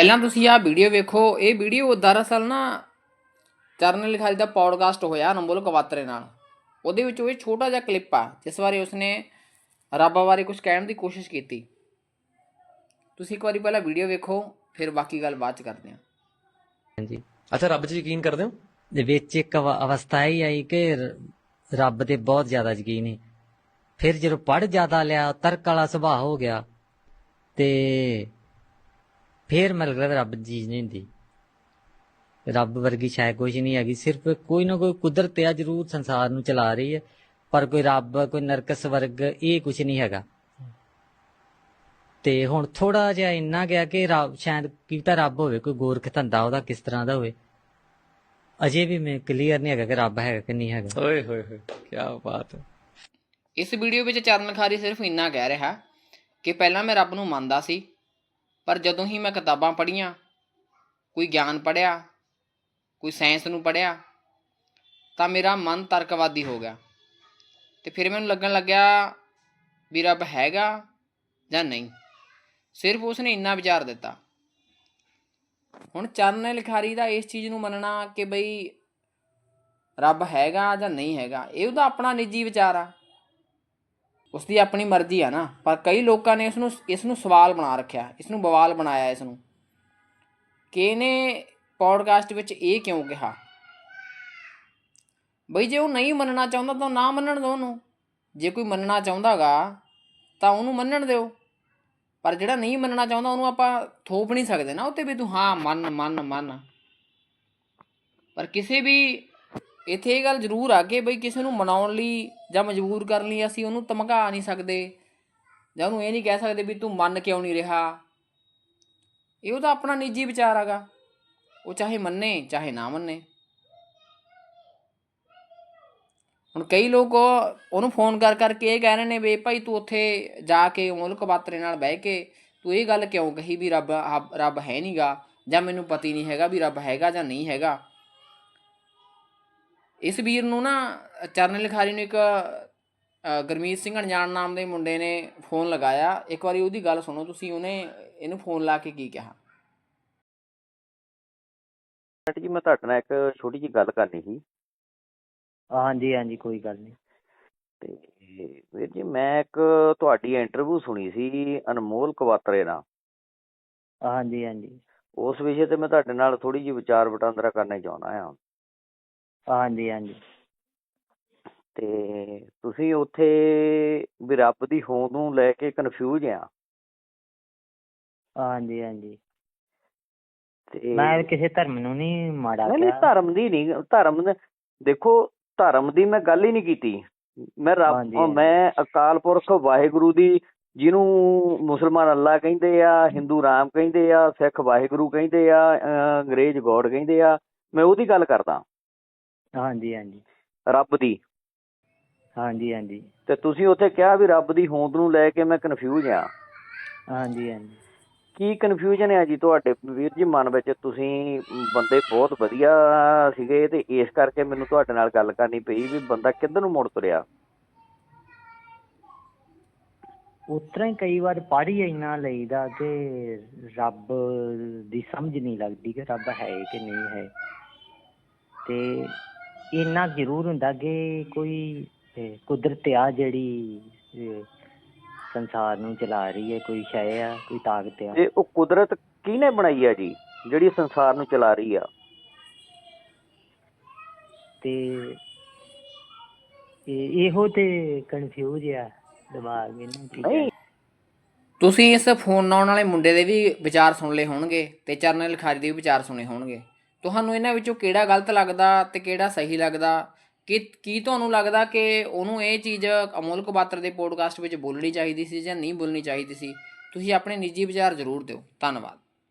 ਪਹਿਲਾਂ ਤੁਸੀਂ ਆਹ ਵੀਡੀਓ ਵੇਖੋ ਇਹ ਵੀਡੀਓ ਦਰਅਸਲ ਨਾ ਚਰਨ ਲਿਖਾਰੀ ਦਾ ਪੌਡਕਾਸਟ ਹੋਇਆ ਅਨਮੋਲ ਕਵਾਤਰੇ ਨਾਲ। ਉਹਦੇ ਵਿੱਚ ਉਹ ਛੋਟਾ ਜਿਹਾ ਕਲਿੱਪ ਆ ਜਿਸ ਬਾਰੇ ਉਸਨੇ ਰੱਬ ਬਾਰੇ ਕੁਝ ਕਹਿਣ ਦੀ ਕੋਸ਼ਿਸ਼ ਕੀਤੀ। ਤੁਸੀਂ ਇੱਕ ਵਾਰੀ ਪਹਿਲਾਂ ਵੀਡੀਓ ਵੇਖੋ ਫਿਰ ਬਾਕੀ ਗੱਲ ਬਾਅਦ ਚ ਕਰਦੇ ਹਾਂ। ਹਾਂਜੀ। ਅੱਛਾ ਰੱਬ 'ਚ ਯਕੀਨ ਕਰਦੇ ਹੋ? ਦੇ ਵਿੱਚ ਇੱਕ ਅਵ- ਅਵਸਥਾ ਹੀ ਆਈ ਕਿ ਰ- ਰੱਬ ਤੇ ਬਹੁਤ ਜ਼ਿਆਦਾ ਯਕੀਨ ਹੈ ਫਿਰ ਜਦੋਂ ਪੜ ਜ਼ਿਆਦਾ ਲਿਆ ਤਰਕ ਵਾਲਾ ਸੁਭਾਅ ਹੋ ਗਿਆ ਤੇ ਫਿਰ ਵੀ ਰੱਬ ਚੀਜ਼ ਨਹੀਂ ਹੁੰਦੀ। ਰੱਬ ਵਰਗੀ ਸ਼ਾਇਦ ਕੁਝ ਨਹੀਂ ਹੈਗੀ ਸਿਰਫ ਕੋਈ ਨਾ ਕੋਈ ਕੁਦਰਤ ਆ ਜ਼ਰੂਰ ਸੰਸਾਰ ਨੂੰ ਚਲਾ ਰਹੀ ਹੈ ਪਰ ਕੋਈ ਰੱਬ ਕੋਈ ਨਰਕ ਸਵਰਗ ਇਹ ਕੁਝ ਨਹੀਂ ਹੈਗਾ। ਤੇ ਹੁਣ ਥੋੜਾ ਜਿਹਾ ਇੰਨਾ ਗਿਆ ਕਿ ਰੱਬ ਸ਼ਾਇਦ ਕੀ ਤਾਂ ਰੱਬ ਹੋਵੇ ਕੋਈ ਗੋਰਖ ਧੰਦਾ ਉਹਦਾ ਕਿਸ ਤਰ੍ਹਾਂ ਦਾ ਹੋਵੇ। ਅਜੇ ਵੀ ਮੈਂ ਕਲੀਅਰ ਨਹੀਂ ਹੈਗਾ ਕਿ ਰੱਬ ਹੈਗਾ ਕਿ ਨਹੀਂ ਹੈਗਾ। ਓਏ ਹੋਏ ਹੋਏ ਕੀ ਬਾਤ ਹੈ। ਇਸ ਵੀਡੀਓ ਵਿੱਚ ਚਰਨ ਲਿਖਾਰੀ ਸਿਰਫ ਇੰਨਾ ਕਹਿ ਰਿਹਾ ਕਿ ਪਹਿਲਾਂ ਮੈਂ ਰੱਬ ਨੂੰ ਮੰਨਦਾ ਸੀ ਪਰ ਜਦੋਂ ਹੀ ਮੈਂ ਕਿਤਾਬਾਂ ਪੜ੍ਹੀਆਂ, ਕੋਈ ਗਿਆਨ ਪੜ੍ਹਿਆ, ਕੋਈ ਸਾਇੰਸ ਨੂੰ ਪੜ੍ਹਿਆ, ਤਾਂ ਮੇਰਾ ਮਨ ਤਰਕਵਾਦੀ ਹੋ ਗਿਆ। ਤੇ ਫਿਰ ਮੈਨੂੰ ਲੱਗਣ ਲੱਗਿਆ ਵੀ ਰੱਬ ਹੈਗਾ ਜਾਂ ਨਹੀਂ। ਸਿਰਫ ਉਸਨੇ ਇੰਨਾ ਵਿਚਾਰ ਦਿੱਤਾ। ਹੁਣ ਚਰਨ ਲਿਖਾਰੀ ਦਾ ਇਸ ਚੀਜ਼ ਨੂੰ ਮੰਨਣਾ ਕਿ ਬਈ ਰੱਬ ਹੈਗਾ ਜਾਂ ਨਹੀਂ ਹੈਗਾ, ਇਹ ਉਹਦਾ ਆਪਣਾ ਨਿੱਜੀ ਵਿਚਾਰ ਆ। ਉਸ ਦੀ ਆਪਣੀ ਮਰਜ਼ੀ ਆ ਨਾ। ਪਰ ਕਈ ਲੋਕਾਂ ਨੇ ਇਸ ਨੂੰ ਇਸ ਨੂੰ ਸਵਾਲ ਬਣਾ ਰੱਖਿਆ ਇਸ ਨੂੰ ਬਵਾਲ ਬਣਾਇਆ ਇਸ ਨੂੰ ਕਿ ਇਹਨੇ ਪੌਡਕਾਸਟ ਵਿੱਚ ਇਹ ਕਿਉਂ ਕਿਹਾ? ਬਈ ਜੇ ਉਹ ਨਹੀਂ ਮੰਨਣਾ ਚਾਹੁੰਦਾ ਤਾਂ ਨਾ ਮੰਨਣ ਦਿਓ ਉਹਨੂੰ। ਜੇ ਕੋਈ ਮੰਨਣਾ ਚਾਹੁੰਦਾਗਾ ਤਾਂ ਉਹਨੂੰ ਮੰਨਣ ਦਿਓ। ਪਰ ਜਿਹੜਾ ਨਹੀਂ ਮੰਨਣਾ ਚਾਹੁੰਦਾ ਉਹਨੂੰ ਆਪਾਂ ਥੋਪ ਨਹੀਂ ਸਕਦੇ ਨਾ ਉੱਤੇ ਵੀ ਤੂੰ ਹਾਂ, ਮੰਨ ਮੰਨ ਮੰਨ। ਪਰ ਕਿਸੇ ਵੀ, ਇੱਥੇ ਇਹ ਗੱਲ ਜ਼ਰੂਰ ਆ ਕਿ ਬਈ ਕਿਸੇ ਨੂੰ ਮਨਾਉਣ ਲਈ ਜਾਂ ਮਜਬੂਰ ਕਰਨ ਲਈ ਅਸੀਂ, ਉਹਨੂੰ ਧਮਕਾ ਨਹੀਂ ਸਕਦੇ। ਜਾਂ ਉਹਨੂੰ ਇਹ ਨਹੀਂ ਕਹਿ ਸਕਦੇ ਵੀ ਤੂੰ ਮੰਨ ਕਿਉਂ ਨਹੀਂ ਰਿਹਾ। ਇਹ ਉਹਦਾ ਆਪਣਾ ਨਿੱਜੀ ਵਿਚਾਰ ਹੈਗਾ। ਉਹ ਚਾਹੇ ਮੰਨੇ, ਚਾਹੇ ਨਾ ਮੰਨੇ। ਹੁਣ ਕਈ ਲੋਕ ਉਹਨੂੰ ਫੋਨ ਕਰ ਕਰਕੇ ਇਹ ਕਹਿ ਰਹੇ ਨੇ ਵੀ ਭਾਈ ਤੂੰ ਉੱਥੇ ਜਾ ਕੇ ਮੁਲਕ ਬਾਤਰੇ ਨਾਲ ਬਹਿ ਕੇ ਤੂੰ ਇਹ ਗੱਲ ਕਿਉਂ ਕਹੀ ਵੀ ਰੱਬ ਹੱਬ- ਰੱਬ ਹੈ ਨਹੀਂਗਾ ਜਾਂ ਮੈਨੂੰ ਪਤੀ ਨਹੀਂ ਹੈਗਾ ਵੀ ਰੱਬ ਹੈਗਾ ਜਾਂ ਨਹੀਂ ਹੈਗਾ। ਇਸ ਵੀਰ ਨੂੰ ਨਾ ਚਰਨ ਲਿਖਾਰੀ ਨੂੰ ਇੱਕ ਗੁਰਮੀਤ ਸਿੰਘ ਅਣਜਾਣ ਨਾਮ ਦੇ ਮੁੰਡੇ ਨੇ ਫੋਨ ਲਗਾਇਆ। ਇੱਕ ਵਾਰੀ ਉਹਦੀ ਗੱਲ ਸੁਣੋ ਤੁਸੀਂ ਉਹਨੇ ਇਹਨੂੰ ਫੋਨ ਲਾ ਕੇ ਕੀ ਕਿਹਾ? ਜੀ ਮੈਂ ਤੁਹਾਡੇ ਨਾਲ ਇੱਕ ਛੋਟੀ ਜਿਹੀ ਗੱਲ ਕਰਨੀ ਸੀ। ਹਾਂਜੀ ਹਾਂਜੀ ਕੋਈ ਗੱਲ ਨਹੀਂ। ਤੇ ਵੀਰ ਜੀ ਮੈਂ ਇੱਕ ਤੁਹਾਡੀ ਇੰਟਰਵਿਊ ਸੁਣੀ ਸੀ ਅਨਮੋਲ ਕਵਾਤਰੇ ਨਾਲ। ਹਾਂਜੀ ਹਾਂਜੀ। ਉਸ ਵਿਸ਼ੇ ਤੇ ਮੈਂ ਤੁਹਾਡੇ ਨਾਲ ਥੋੜੀ ਜਿਹੀ ਵਿਚਾਰ ਵਟਾਂਦਰਾ ਕਰਨਾ ਚਾਹੁੰਦਾ ਹਾਂ। ਹਾਂਜੀ ਹਾਂਜੀ। ਤੇ ਤੁਸੀਂ ਉੱਥੇ ਵੀ ਰੱਬ ਦੀ ਹੋਂਦ ਨੂੰ ਲੈ ਕੇ ਕਨਫਿਊਜ਼ ਆ। ਹਾਂਜੀ ਹਾਂਜੀ। ਤੇ ਮੈਂ ਕਿਸੇ ਧਰਮ ਨੂੰ ਨਹੀਂ ਮਾੜਾ ਨਹੀਂ ਨਹੀਂ ਕਿਹਾ। ਧਰਮ ਦੀ ਨਹੀਂ ਧਰਮ ਦੇ- ਦੇਖੋ ਧਰਮ ਦੀ ਮੈਂ ਗੱਲ ਹੀ ਨਹੀਂ ਕੀਤੀ। ਮੈਂ ਰੱਬ ਹਾਂਜੀ, ਉਹ ਹਾਂਜੀ। ਮੈਂ ਅਕਾਲ ਪੁਰਖ ਵਾਹਿਗੁਰੂ ਦੀ ਜਿਹਨੂੰ ਮੁਸਲਮਾਨ ਅੱਲਾ ਕਹਿੰਦੇ ਆ ਹਿੰਦੂ ਰਾਮ ਕਹਿੰਦੇ ਆ ਸਿੱਖ ਵਾਹਿਗੁਰੂ ਕਹਿੰਦੇ ਆ ਅਹ ਅੰਗਰੇਜ਼ ਗੋਡ ਕਹਿੰਦੇ ਆ ਮੈਂ ਉਹਦੀ ਗੱਲ ਕਰਦਾ। ਹਾਂਜੀ ਹਾਂਜੀ। ਰੱਬ ਦੀ? ਹਾਂਜੀ ਹਾਂਜੀ। ਤੇ ਤੁਸੀਂ ਉੱਥੇ ਕਿਹਾ ਵੀ ਰੱਬ ਦੀ ਹੋਂਦ ਨੂੰ ਲੈ ਕੇ ਮੈਂ ਕਨਫਿਊਜ਼ ਆ ਹਾਂਜੀ ਹਾਂਜੀ। ਕੀ ਕਨਫਿਊਜ਼ਨ ਹੈ ਜੀ ਤੁਹਾਡੇ ਵੀਰ ਜੀ ਮਨ ਵਿੱਚ? ਤੁਸੀਂ ਬੰਦੇ ਬਹੁਤ ਵਧੀਆ ਸੀਗੇ ਤੇ ਇਸ ਕਰਕੇ ਮੈਨੂੰ ਤੁਹਾਡੇ ਨਾਲ ਗੱਲ ਕਰਨੀ ਪਈ ਵੀ ਬੰਦਾ ਕਿੱਧਰ ਨੂੰ ਮੁੜ ਤੁਰਿਆ? ਉਤਰਾ ਹੀ ਕਈ ਵਾਰ ਪੜ੍ਹ ਇੰਨਾ ਲਈਦਾ ਕਿ ਰੱਬ ਦੀ ਸਮਝ ਨਹੀਂ ਲੱਗਦੀ ਕਿ ਰੱਬ ਹੈ ਕਿ ਨਹੀਂ ਹੈ। ਤੇ ਇੰਨਾ ਜ਼ਰੂਰ ਹੁੰਦਾ ਕਿ ਕੋਈ eh, ਕੁਦਰਤ ਆ ਜਿਹੜੀ eh, ਸੰਸਾਰ ਨੂੰ ਚਲਾ ਰਹੀ ਹੈ ਕੋਈ ਸ਼ੈ ਆ ਕੋਈ ਤਾਕਤ ਆ। ਤੇ ਉਹ ਕੁਦਰਤ ਕਿਹਨੇ ਬਣਾਈ ਆ ਜੀ ਜਿਹੜੀ ਸੰਸਾਰ ਨੂੰ ਚਲਾ ਰਹੀ ਆ? ਤੇ ਇਹ ਇਹੋ ਤੇ ਕਨਫਿਊਜ਼ ਆ ਦਿਮਾਗ ਇਹਨਾਂ ਚੀਜ਼ਾਂ ਨਹੀਂ। ਤੁਸੀਂ ਇਸ ਫੋਨ ਆਉਣ ਵਾਲੇ ਮੁੰਡੇ ਦੇ ਵੀ ਵਿਚਾਰ ਸੁਣ ਲਏ ਹੋਣਗੇ ਤੇ ਚਰਨ ਲਿਖਾਰੀ ਦੇ ਵੀ ਵਿਚਾਰ ਸੁਣੇ ਹੋਣਗੇ। ਤੁਹਾਨੂੰ ਇਹਨਾਂ ਵਿੱਚੋਂ ਕਿਹੜਾ ਗਲਤ ਲੱਗਦਾ ਤੇ ਕਿਹੜਾ ਸਹੀ ਲੱਗਦਾ? ਕਿ, ਕੀ ਤੁਹਾਨੂੰ ਲੱਗਦਾ ਕਿ ਉਹਨੂੰ ਇਹ ਚੀਜ਼ ਅਮੋਲ ਕਬਾਤਰ ਦੇ ਪੋਡਕਾਸਟ ਵਿੱਚ ਬੋਲਣੀ ਚਾਹੀਦੀ ਸੀ ਜਾਂ ਨਹੀਂ ਬੋਲਣੀ ਚਾਹੀਦੀ ਸੀ? ਤੁਸੀਂ ਆਪਣੇ ਨਿੱਜੀ ਵਿਚਾਰ ਜ਼ਰੂਰ ਦਿਓ। ਧੰਨਵਾਦ।